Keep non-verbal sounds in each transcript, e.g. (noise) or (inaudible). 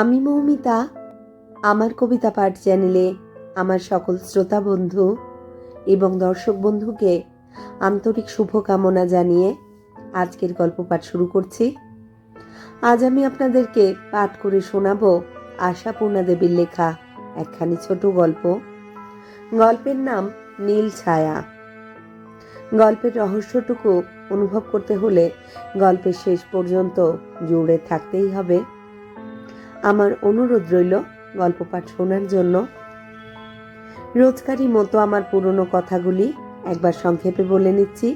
আমি মৌমিতা, আমার কবিতা পাঠ চ্যানেলে আমার সকল শ্রোতা বন্ধু এবং দর্শক বন্ধুকে আন্তরিক শুভকামনা জানিয়ে আজকের গল্প পাঠ শুরু করছি। আজ আমি আপনাদেরকে পাঠ করে শোনাব আশাপূর্ণা দেবীর লেখা একখানি ছোট গল্প। গল্পের নাম নীল ছায়া। গল্পের রহস্যটুকু অনুভব করতে হলে গল্পের শেষ পর্যন্ত জুড়ে থাকতেই হবে। আমার অনুরোধ রইল, গল্প পাঠ শোনার জন্য। রোজকারই মতো আমার পুরনো কথাগুলি একবার সংক্ষেপে বলে নিচ্ছি।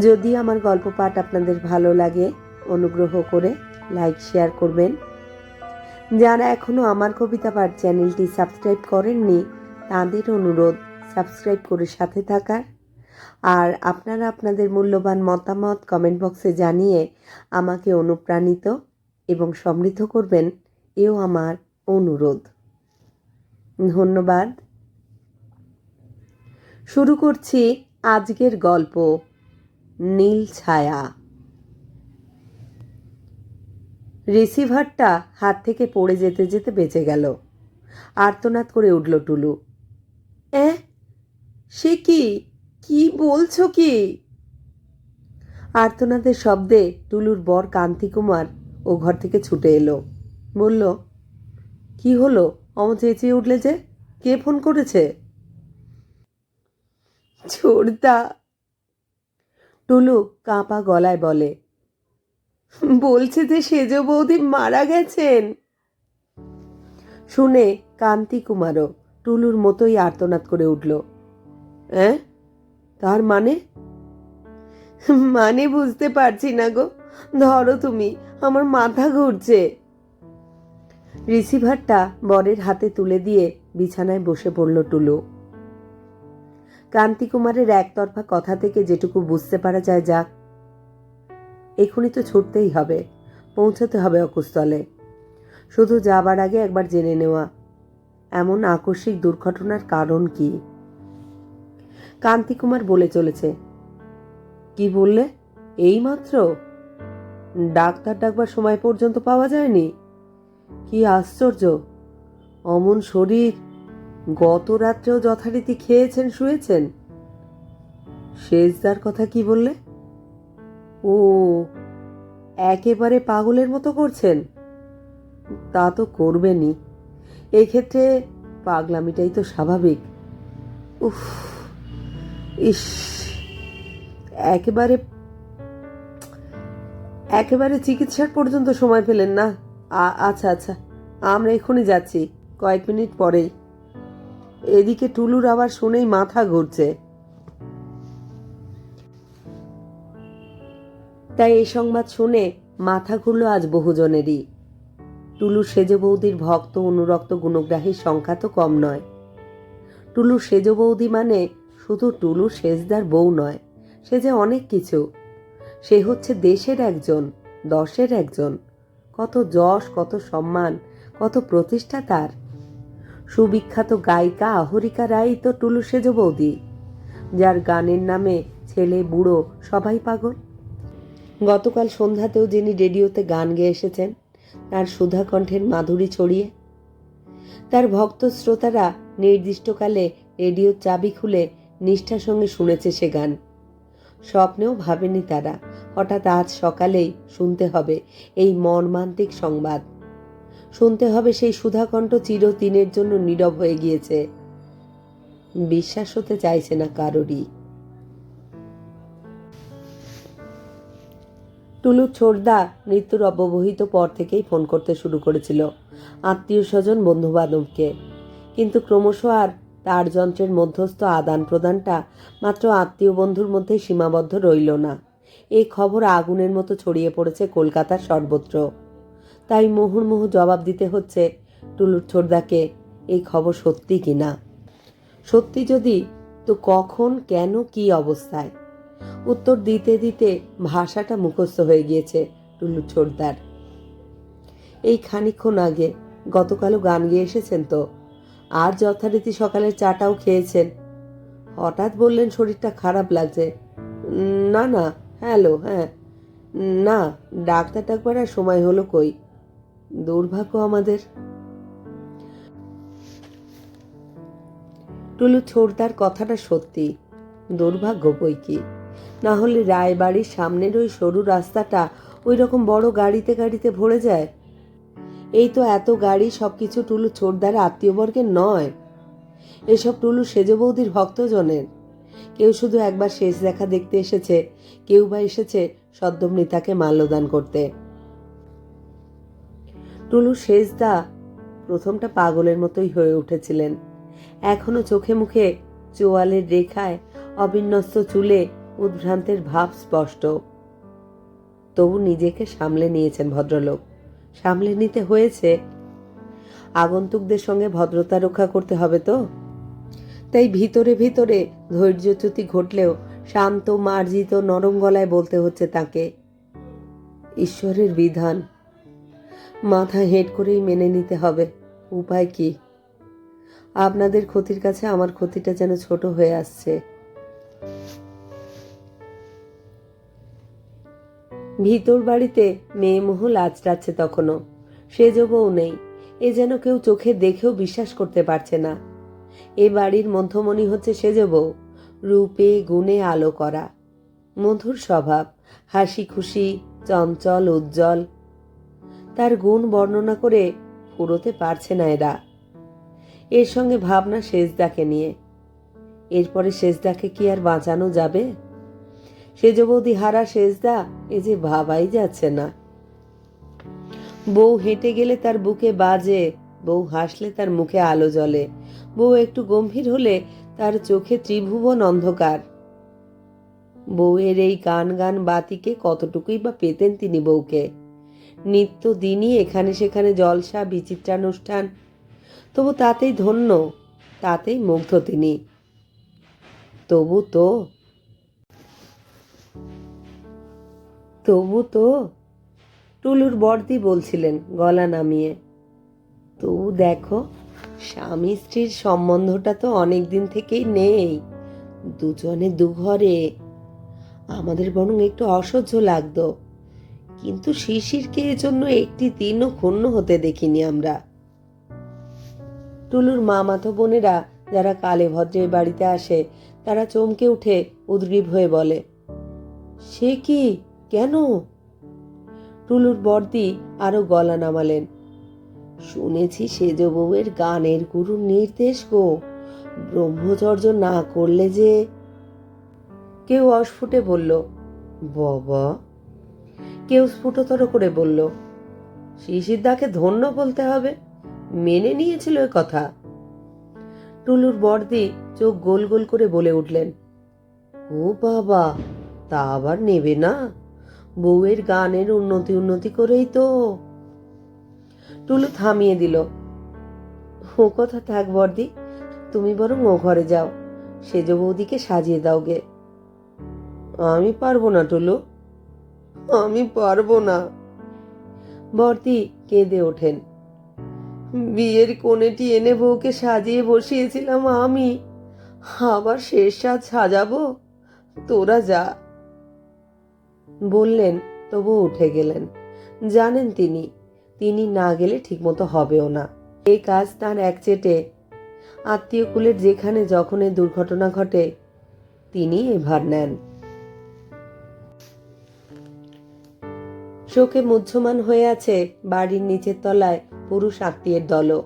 যদি আমার গল্প পাঠ আপনাদের ভালো লাগে, অনুগ্রহ করে লাইক, শেয়ার করবেন। যারা এখনও আমার কবিতা পাঠ চ্যানেলটি সাবস্ক্রাইব করেননি, তাদের অনুরোধ সাবস্ক্রাইব করে সাথে থাকার। আর আপনারা আপনাদের মূল্যবান মতামত কমেন্ট বক্সে জানিয়ে আমাকে অনুপ্রাণিত এবং সমৃদ্ধ করবেন, এও আমার অনুরোধ। ধন্যবাদ। শুরু করছি আজকের গল্প, নীল ছায়া। রিসিভারটা হাত থেকে পড়ে যেতে যেতে বেঁচে গেল। আর্তনাদ করে উঠল টুলু। এ, সে কি? কি বলছো কি? আর্তনাদের শব্দে টুলুর বর কান্তি কুমার ও ঘর থেকে ছুটে এলো। বলল, কি হলো? অম চেঁচিয়ে উঠলে যে? কে ফোন করেছে? ছোড়দা টুলু কাঁপা গলায় বলে, বলছে যে সেজ বৌদি মারা গেছেন। শুনে কান্তি কুমারও টুলুর মতোই আর্তনাদ করে উঠল হ্যাঁ তার মানে? মানে বুঝতে পারছি না গো। ধরো তুমি, আমার মাথা ঘুরছে। রিসিভারটা বরের হাতে তুলে দিয়ে বিছানায় বসে পড়ল টুলু। কান্তি কুমারের একতরফা কথা থেকে যেটুকু বুঝতে পারা যায়, যাক। এখনই তো ছুটতেই হবে, পৌঁছতে হবে অকুস্থলে শুধু যাবার আগে একবার জেনে নেওয়া। এমন আকস্মিক দুর্ঘটনার কারণ কি? কান্তি কুমার বলে চলেছে। কি বললে? এই মাত্র ডাক্তার ডাকবার সময় পর্যন্ত পাওয়া যায়নি। কি আশ্চর্য। অমন শরীর। গত রাত্রেও যথারীতি খেয়েছেন, শুয়েছেন। শেষদার কথা কি বললে? ও, একেবারে পাগলের মতো করছেন। তা তো করবেনই। এক্ষেত্রে পাগলামিটাই তো স্বাভাবিক। উফ, ইস, একেবারে একেবারে চিকিৎসার পর্যন্ত সময় পেলেন না। আচ্ছা আচ্ছা। আমরা এখনই যাচ্ছি, কয়েক মিনিট পরেই। এদিকে টুলুর আবার শুনেই মাথা ঘুরছে। তাই এই সংবাদ শুনে মাথা ঘুরল আজ বহুজনেরই। টুলু সেজ বৌদির ভক্ত অনুরক্ত গুণগ্রাহীর সংখ্যা তো কম নয়। টুলু সেজ বৌদি মানে শুধু টুলু সেজদার বউ নয়, সে যে অনেক কিছু। সে হচ্ছে দেশের একজন, দশের একজন। কত যশ, কত সম্মান, কত প্রতিষ্ঠা তার। সুবিখ্যাত গায়িকা আহরিকা রাই তো টুলু সেজ বৌদি, যার গানের নামে ছেলে, বুড়ো সবাই পাগল। গতকাল সন্ধ্যাতেও যিনি রেডিওতে গান গেয়ে এসেছেন, তার সুধা কণ্ঠের মাধুরী ছড়িয়ে। তার ভক্ত শ্রোতারা নির্দিষ্টকালে রেডিওর চাবি খুলে নিষ্ঠার সঙ্গে শুনেছে সে গান। স্বপ্নেও ভাবেনি তারা। হঠাৎ আজ সকালেই শুনতে হবে এই মর্মান্তিক সংবাদ। শুনতে হবে সেই সুধাকণ্ঠ চিরদিনের জন্য নীরব হয়ে গিয়েছে। বিশ্বাস হতে চাইছে না কারোরই। টুলু ছোড়দা মৃত্যুর অব্যবহিত পর থেকেই ফোন করতে শুরু করেছিল আত্মীয় স্বজন বন্ধু বান্ধবকে কিন্তু ক্রমশ আর তার যন্ত্রের মধ্যস্থ আদান প্রদানটা মাত্র আত্মীয় বন্ধুর মধ্যে সীমাবদ্ধ রইল না। এই খবর আগুনের মতো ছড়িয়ে পড়েছে কলকাতার সর্বত্র। তাই মুহুর্মুহু জবাব দিতে হচ্ছে টুলুর ছোড়দাকে এই খবর সত্যি কিনা? সত্যি যদি, তো কখন, কেন, কি অবস্থায়? উত্তর দিতে দিতে ভাষাটা মুখস্থ হয়ে গিয়েছে টুলু ছোড়দার এই খানিক্ষণ আগে গতকালও গান গেয়ে এসেছেন তো। আর যথারীতি সকালের চাটাও খেয়েছেন। হঠাৎ বললেন শরীরটা খারাপ লাগছে। না না হ্যালো হ্যাঁ। না, ডাক্তার ডাকবার আর সময় হলো কই? দুর্ভাগ্য আমাদের। টুলু ছোড়দার কথাটা সত্যি। দুর্ভাগ্য বই কি? না হলে রায়বাড়ির সামনের ওই সরু রাস্তাটা ওই রকম বড় গাড়িতে গাড়িতে ভরে যায়? এই তো এত গাড়ি, সবকিছু টুলু ছোড়দার আত্মীয়বর্গের নয়। এসব টুলু সেজ বৌদির ভক্তজনের। কেউ শুধু একবার শেষ দেখা দেখতে এসেছে, কেউ বা এসেছে সদ্যমৃতাকে মাল্যদান করতে। টুলু শেষদা প্রথমটা পাগলের মতোই হয়ে উঠেছিলেন। এখনও চোখে মুখে চোয়ালের রেখায় অবিন্যস্ত চুলে উদ্ভ্রান্তের ভাব স্পষ্ট। তবু নিজেকে সামলে নিয়েছেন ভদ্রলোক। সামলে নিতে হয়েছে। আগন্তুকদের সঙ্গে ভদ্রতা রক্ষা করতে হবে তো? তাই ভিতরে ভিতরে ধৈর্যচ্যুতি ঘটলেও শান্ত, মার্জিত, নরম গলায় বলতে হচ্ছে তাকে, ঈশ্বরের বিধান। মাথা হেঁট করেই মেনে নিতে হবে। উপায় কি? আপনাদের ক্ষতির কাছে আমার ক্ষতিটা যেন ছোট হয়ে আসছে। ভিতর বাড়িতে মেয়ে মহল আচড়াচ্ছে তখনও। সেজ বউ নেই। এ যেন কেউ চোখে দেখেও বিশ্বাস করতে পারছে না। এ বাড়ির মধ্যমণি হচ্ছে সেজ বউ রূপে গুণে আলো করা। মধুর স্বভাব, হাসি খুশি, চঞ্চল, উজ্জ্বল। তার গুণ বর্ণনা করে ফুরোতে পারছে না এরা। এর সঙ্গে ভাবনা শেষদাকে নিয়ে। এরপরে শেষদাকে কি আর বাঁচানো যাবে? সেজ বৌদি হারা শেষদা এ যে ভাবাই যাচ্ছে না। বউ হেঁটে গেলে তার বুকে বাজে, বউ হাসলে তার মুখে আলো জ্বলে। বউ একটু গম্ভীর হলে তার চোখে ত্রিভুবন অন্ধকার। বউয়ের এই গান গান বাতিকে কতটুকুই বা পেতেন তিনি বউকে। নিত্য দিনই এখানে সেখানে জলসা, বিচিত্রানুষ্ঠান, তবু তাতেই ধন্য, তাতেই মুগ্ধ তিনি। তবু তো তবু তো, টুলুর বর্দি বলছিলেন গলা নামিয়ে। তবু দেখো স্বামী স্ত্রীর সম্বন্ধটা তো অনেক দিন থেকেই নেই। দুজনে দুঘরে। আমাদের বরং একটু অসহ্য লাগতো। কিন্তু শিশিরকে এজন্য একটি দিনও ক্ষুণ্ণ হতে দেখিনি আমরা। টুলুর মামাতো বোনেরা যারা কালে ভদ্রের বাড়িতে আসে, তারা চমকে উঠে উদ্গ্রীব হয়ে বলে, সে কি? কেন? টুলুর বর্দি আরও গলা নামালেন। শুনেছি সেজ বউয়ের গানের গুরুর নির্দেশ গো। ব্রহ্মচর্য না করলে যে কেউ অস্ফুটে বলল, বাবা। কেউ স্ফুটতর করে বলল, শিশিরদাকে ধন্য বলতে হবে, মেনে নিয়েছিল এ কথা। টুলুর বর্দি চোখ গোল গোল করে বলে উঠলেন, ও বাবা, তা আবার নেবে না? বউয়ের গানের উন্নতি উন্নতি করেই তো টুলু থামিয়ে দিল। ও কথা থাক বর্দি, তুমি বরং ও ঘরে যাও। সেজ বৌদিকে সাজিয়ে দাও গে। আমি পারব না টুলু। আমি পারব না। বর্দি কেঁদে ওঠেন। বিয়ের কোণেটি এনে বউকে সাজিয়ে বসিয়েছিলাম আমি। আবার শেষ সাজ সাজাবো? তোরা যা। বললেন তবু উঠে গেলেন। জানেন তিনি তিনি না গেলে ঠিকমতো হবেও না। এই কাজ তার একচেটে আত্মীয় কুলের যেখানে যখন দুর্ঘটনা ঘটে তিনি এভার নেন। শোকে মুহ্যমান হয়ে আছে বাড়ির নিচের তলায় পুরুষ আত্মীয়ের দলও।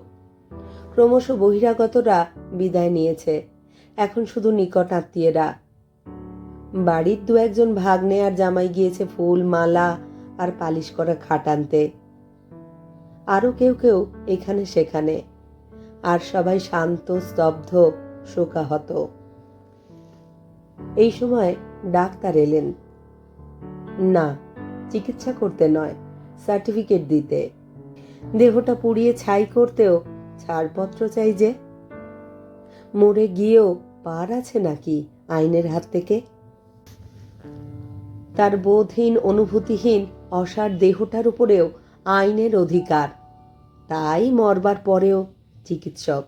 ক্রমশ বহিরাগতরা বিদায় নিয়েছে। এখন শুধু নিকট আত্মীয়রা। বাড়ির দু একজন ভাগ্নে আর জামাই গিয়েছে ফুল, মালা আর পালিশ করা খাট আনতে। আরও কেউ কেউ এখানে সেখানে। আর সবাই শান্ত, স্তব্ধ, শোকাহত। এই সময় ডাক্তার এলেন। না, চিকিৎসা করতে নয়, সার্টিফিকেট দিতে। দেহটা পুড়িয়ে ছাই করতেও ছাড়পত্র চাই যে। মরে গিয়েও পার আছে নাকি আইনের হাত থেকে? তার বোধহীন, অনুভূতিহীন, অসার দেহটার উপরেও আইনের অধিকার। তাই মরবার পরেও চিকিৎসক।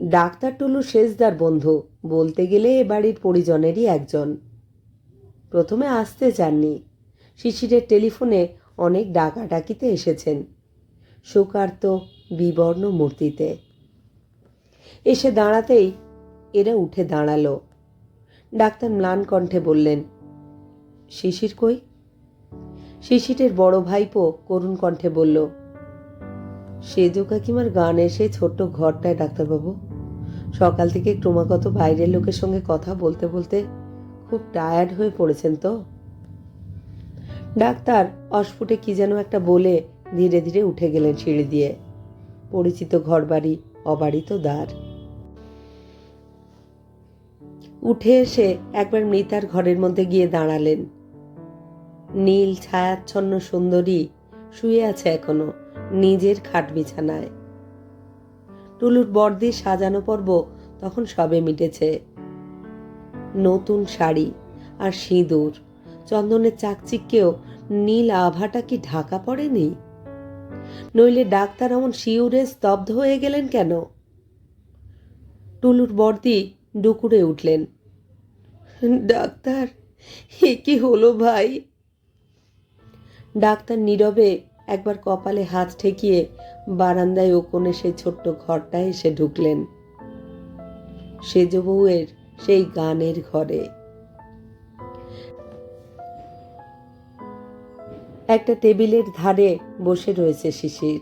ডাক্তার টুলু শেষদার বন্ধু, বলতে গেলে এ বাড়ির পরিজনেরই একজন। প্রথমে আসতে চাননি। শিশিরের টেলিফোনে অনেক ডাকাডাকিতে এসেছেন। শোকার্ত বিবর্ণ মূর্তিতে। এসে দাঁড়াতেই এরা উঠে দাঁড়াল। ডাক্তার ম্লান কণ্ঠে বললেন, শিশির কই? শিশিরের বড় ভাইপো করুণ কণ্ঠে বলল সেজো কাকিমার গান এসে ছোট্ট ঘরটায়, ডাক্তারবাবু। সকাল থেকে ক্রমাগত বাইরের লোকের সঙ্গে কথা বলতে বলতে খুব টায়ার্ড হয়ে পড়েছেন তো। ডাক্তার অস্ফুটে কি যেন একটা বলে ধীরে ধীরে উঠে গেলেন সিঁড়ি দিয়ে। পরিচিত ঘরবাড়ি অবাড়িত দ্বার। উঠে এসে একবার মৃতার ঘরের মধ্যে গিয়ে দাঁড়ালেন। নীল ছায়াচ্ছন্ন সুন্দরী শুয়ে আছে এখনও নিজের খাট বিছানায়। টুলুর বর্দির সাজানো পর্ব তখন সবে মিটেছে। নতুন শাড়ি আর সিঁদুর, চন্দনের চাকচিক্যেও নীল আভাটা কি ঢাকা পড়েনি? নইলে ডাক্তার এমন শিউরে স্তব্ধ হয়ে গেলেন কেন? টুলুর বর্দি ডুকুরে উঠলেন। ডাক্তার, এ কি হলো ভাই? ডাক্তার নীরবে একবার কপালে হাত ঠেকিয়ে বারান্দায় ও কোণে সেই ছোট্ট ঘরটায় এসে ঢুকলেন। সেজ বউয়ের সেই গানের ঘরে। একটা টেবিলের ধারে বসে রয়েছে শিশির।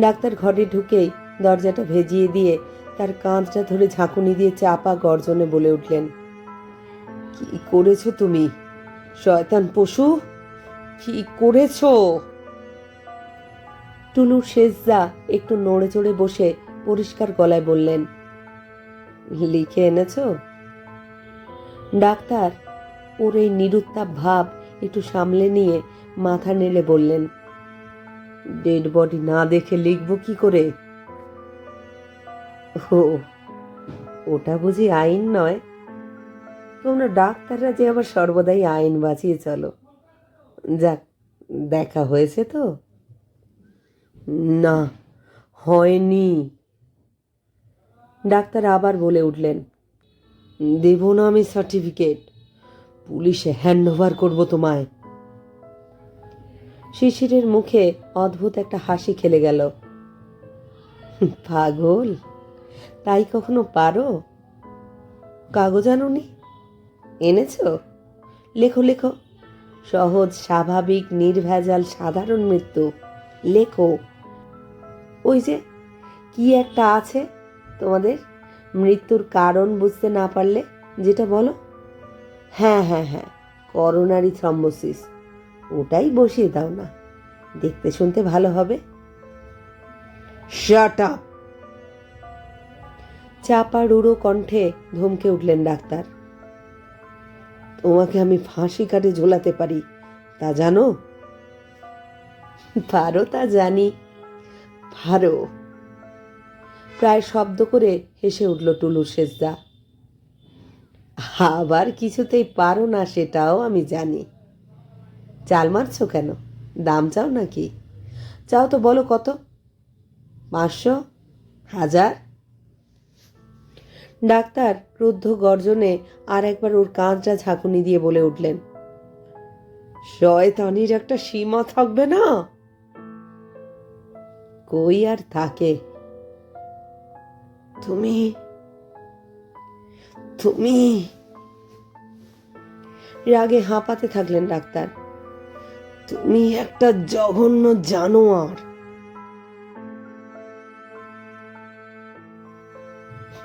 ডাক্তার ঘরে ঢুকেই দরজাটা ভেজিয়ে দিয়ে তার কাঁধটা ধরে ঝাঁকুনি দিয়ে চাপা গর্জনে বলে উঠলেন, কি করেছ তুমি? শয়তান পশু? কি করেছ? টুলুর শেষদা একটু নড়ে চড়ে বসে পরিষ্কার গলায় বললেন, লিখে এনেছ? ডাক্তার ওর এই নিরুত্তাপ ভাব একটু সামলে নিয়ে মাথা নেড়ে বললেন, ডেড বডি না দেখে লিখব কি করে? ও ওটা বুঝি আইন নয়? তোমরা ডাক্তাররা যে আবার সর্বদাই আইন বাঁচিয়ে চলো। যাক, দেখা হয়েছে তো। না, হয়নি। ডাক্তার আবার বলে উঠলেন, দেব না আমি সার্টিফিকেট পুলিশে হ্যান্ড ওভার করব তোমায়। শিশিরের মুখে অদ্ভুত একটা হাসি খেলে গেল। পাগল? তাই কখনো পারো? কাগজ আনুনি? এনেছো? লেখো লেখো। সহজ, স্বাভাবিক, নির্ভেজাল, সাধারণ মৃত্যু। লেখো। ওই যে, কি একটা আছে তোমাদের? মৃত্যুর কারণ বুঝতে না পারলে, যেটা বলো? হ্যাঁ হ্যাঁ হ্যাঁ করোনারি থ্রম্বোসিস। ওটাই বসিয়ে দাও না। দেখতে শুনতে ভালো হবে। চাপা রুড়ো কণ্ঠে ধমকে উঠলেন ডাক্তার। তোমাকে আমি ফাঁসি কাটে ঝোলাতে পারি, তা জানো? পারো তা জানি। পারো। প্রায় শব্দ করে হেসে উঠল টুলুর শেষদা আবার কিছুতেই পারো না সেটাও আমি জানি। চাল মারছো কেন? দাম চাও নাকি? চাও তো বলো কত? পাঁচশো? হাজার? ডাক্তার ক্রুদ্ধ গর্জনে আর একবার ওর কাঁধটা ঝাঁকুনি দিয়ে বলে উঠলেন, শয়তানির একটা সীমা থাকবে না? কই আর থাকে? তুমি তুমি? রাগে হাঁপাতে থাকলেন ডাক্তার, তুমি একটা জঘন্য জানোয়ার।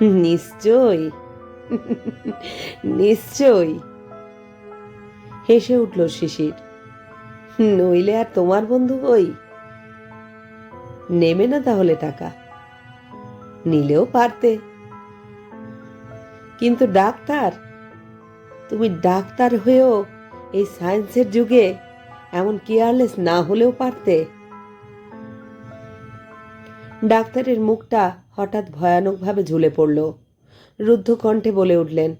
(laughs) নিশ্চয় নিশ্চয় (laughs) হেসে উঠল শিশির। (laughs) নইলে আর তোমার বন্ধু কই? নেবে না তাহলে টাকা। নিলেও পারতে। কিন্তু ডাক্তার, তুমি ডাক্তার হয়েও এই সায়েন্সের যুগে এমন কেয়ারলেস না হলেও পারতে। ডাক্তারের মুখটা হঠাৎ ভয়ানকভাবে ঝুলে পড়ল। রুদ্ধ কণ্ঠে বলে উঠলেন,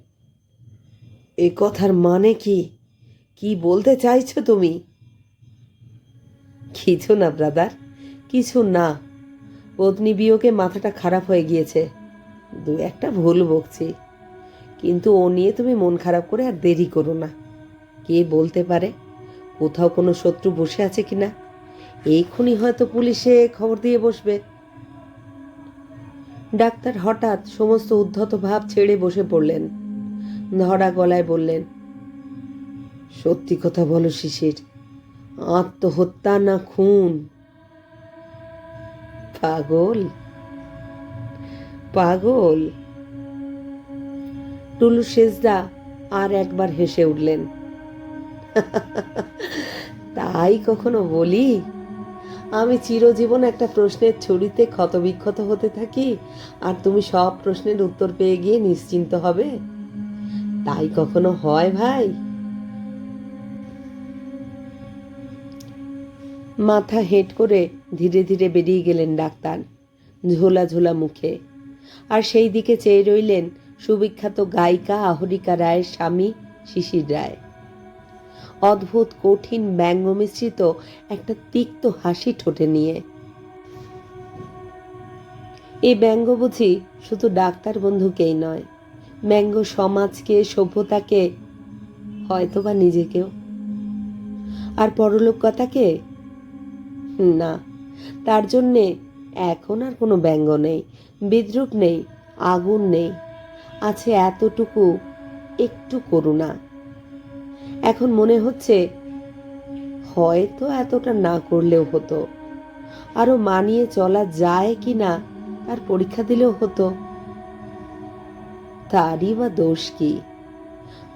এ কথার মানে কি? কি বলতে চাইছো তুমি? কিছু না ব্রাদার কিছু না। পত্নী বিয়োগে মাথাটা খারাপ হয়ে গিয়েছে। দু একটা ভুল বকছি। কিন্তু ও নিয়ে তুমি মন খারাপ করে আর দেরি করো না। কে বলতে পারে? কোথাও কোনো শত্রু বসে আছে কি না এইক্ষুনি হয়তো পুলিশে খবর দিয়ে বসবে। ডাক্তার হঠাৎ সমস্ত উদ্ধত ভাব ছেড়ে বসে পড়লেন। ধরা গলায় বললেন, সত্যি কথা বলো শিশির, আত্মহত্যা না খুন? পাগল পাগল। টুলু সেজদা আর একবার হেসে উঠলেন, তাই কখনো বলি? আমি চিরজীবন একটা প্রশ্নের ছুরিতে ক্ষতবিক্ষত হতে থাকি, আর তুমি সব প্রশ্নের উত্তর পেয়ে গিয়ে নিশ্চিন্ত হবে। তাই কখনো হয় ভাই? মাথা হেঁট করে ধীরে ধীরে বেরিয়ে গেলেন ডাক্তার, ঝোলা ঝোলা মুখে। আর সেই দিকে চেয়ে রইলেন সুবিখ্যাত গায়িকা আহরিকা রায়ের স্বামী শিশির রায়। অদ্ভুত, কঠিন ব্যঙ্গ মিশ্রিত একটা তিক্ত হাসি ঠোঁটে নিয়ে। এই ব্যঙ্গ বুঝি শুধু ডাক্তার বন্ধুকেই নয়, ব্যঙ্গ সমাজকে, সভ্যতাকে, হয়তোবা নিজেকেও। আর পরলোক কথাকে না, তার জন্যে এখন আর কোনো ব্যঙ্গ নেই, বিদ্রুপ নেই, আগুন নেই, আছে এতটুকু একটু করুণা। এখন মনে হচ্ছে হয়তো এতটা না করলেও হতো। আরও মানিয়ে চলা যায় কি না তার পরীক্ষা দিলেও হতো। তারই বা দোষ কি?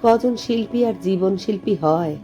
কজন শিল্পী আর জীবন শিল্পী হয়?